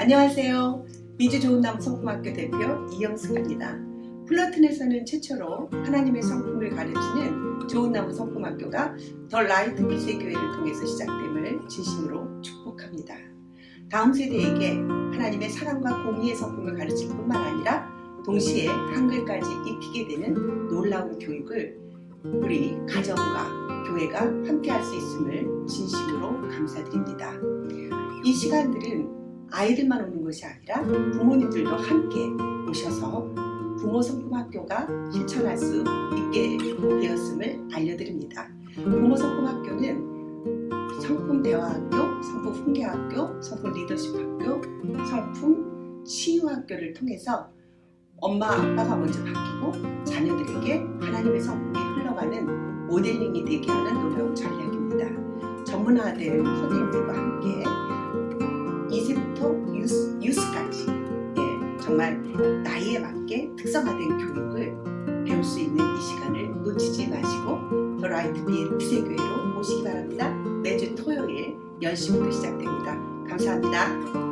안녕하세요. 미주 좋은 나무 성품학교 대표 이영숙입니다. 플러튼에서는 최초로 하나님의 성품을 가르치는 좋은 나무 성품학교가 더 라이트 빛의 교회를 통해서 시작됨을 진심으로 축복합니다. 다음 세대에게 하나님의 사랑과 공의의 성품을 가르칠 뿐만 아니라 동시에 한글까지 익히게 되는 놀라운 교육을 우리 가정과 교회가 함께 할 수 있음을 진심으로 감사드립니다. 이 시간들은 아이들만 오는 것이 아니라 부모님들도 함께 오셔서 부모 성품 학교가 실천할 수 있게 되었음을 알려드립니다. 부모 성품 학교는 성품 대화학교, 성품 훈계학교, 성품 리더십 학교, 성품 치유 학교를 통해서 엄마 아빠가 먼저 바뀌고 자녀들에게 하나님의 성품이 흘러가는 모델링이 되게 하는 노력 전략입니다. 전문화된 선생님들과 함께 정말 나이에 맞게 특성화된 교육을 배울 수 있는 이 시간을 놓치지 마시고 더 라이트 빛의 교회로 오시기 바랍니다. 매주 토요일 10시부터 시작됩니다. 감사합니다.